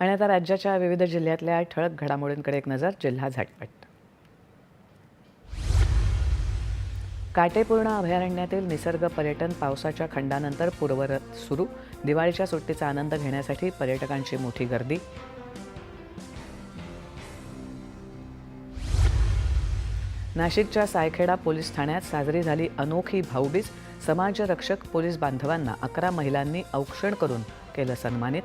आणि आता राज्याच्या विविध जिल्ह्यातल्या ठळक घडामोडींकडे एक नजर जिल्हा झटपट. काटेपूर्ण अभयारण्यातील निसर्ग पर्यटन पावसाच्या खंडानंतर पूर्वरत सुरू. दिवाळीच्या सुट्टीचा आनंद घेण्यासाठी पर्यटकांची मोठी गर्दी. नाशिकच्या सायखेडा पोलीस ठाण्यात साजरी झाली अनोखी भाऊबीज. समाजरक्षक पोलीस बांधवांना अकरा महिलांनी औक्षण करून केलं सन्मानित.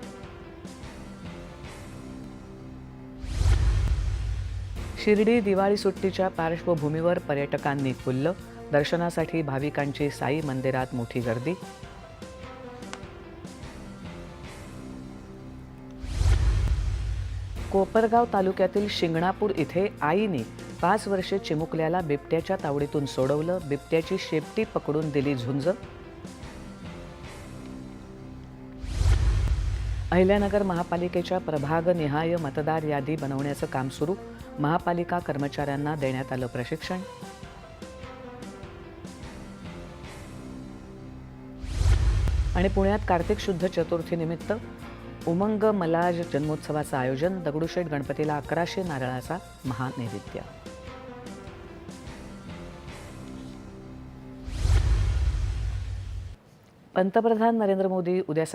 शिर्डी दिवाळी सुट्टीच्या पार्श्वभूमीवर पर्यटकांनी फुललं दर्शनासाठी भाविकांची साई मंदिरात मोठी गर्दी. कोपरगाव तालुक्यातील शिंगणापूर इथे आईने पाच वर्षे चिमुकल्याला बिबट्याच्या तावडीतून सोडवलं बिबट्याची शेपटी पकडून दिली झुंज अहिल्यानगर महापालिकेच्या प्रभागनिहाय मतदार यादी बनवण्याचं काम सुरू. महापालिका कर्मचाऱ्यांना देण्यात आलं प्रशिक्षण. आणि पुण्यात कार्तिक शुद्ध चतुर्थीनिमित्त उमंग मलाज जन्मोत्सवाचं आयोजन दगडूशेठ गणपतीला अकराशे नारळाचा महानैवेद्य. पंतप्रधान नरेंद्र मोदी उद्या